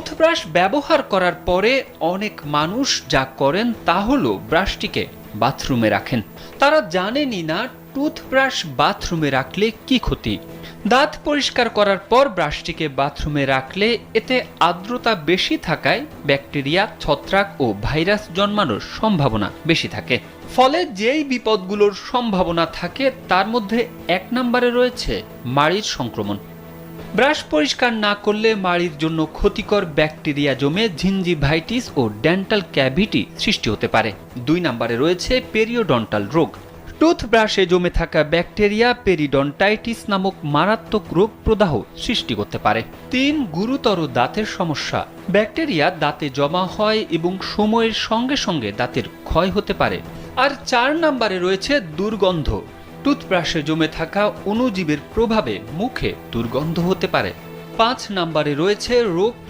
Toothbrush ব্যবহার করার পরে অনেক মানুষ যা করেন তা হলো ব্রাশটিকে বাথরুমে রাখেন। তারা জানেনই না টুথব্রাশ বাথরুমে রাখলে কি ক্ষতি। দাঁত পরিষ্কার করার পর ব্রাশটিকে বাথরুমে রাখলে এতে আর্দ্রতা বেশি থাকায় ব্যাকটেরিয়া, ছত্রাক ও ভাইরাস জন্মানোর সম্ভাবনা বেশি থাকে। ফলে যেই বিপদগুলোর সম্ভাবনা থাকে তার মধ্যে এক নম্বরে রয়েছে মাড়ির সংক্রমণ। ব্রাশ পরিষ্কার না করলে মাড়ির জন্য ক্ষতিকর ব্যাকটেরিয়া জমে ঝিঞ্জিভাইটিস ও ডেন্টাল ক্যাভিটি সৃষ্টি হতে পারে। দুই নম্বরে রয়েছে পেরিওডন্টাল রোগ। টুথব্রাশে জমে থাকা ব্যাকটেরিয়া পেরিডন্টাইটিস নামক মারাত্মক রোগ প্রদাহ সৃষ্টি করতে পারে। তিন, গুরুতর দাঁতের সমস্যা। ব্যাকটেরিয়া দাঁতে জমা হয় এবং সময়ের সঙ্গে সঙ্গে দাঁতের ক্ষয় হতে পারে। আর চার নম্বরে রয়েছে দুর্গন্ধ। টুথব্রাশে জমে থাকা অণুজীবের প্রভাবে মুখে দুর্গন্ধ হতে পারে। পাঁচ নম্বরে রয়েছে রোগ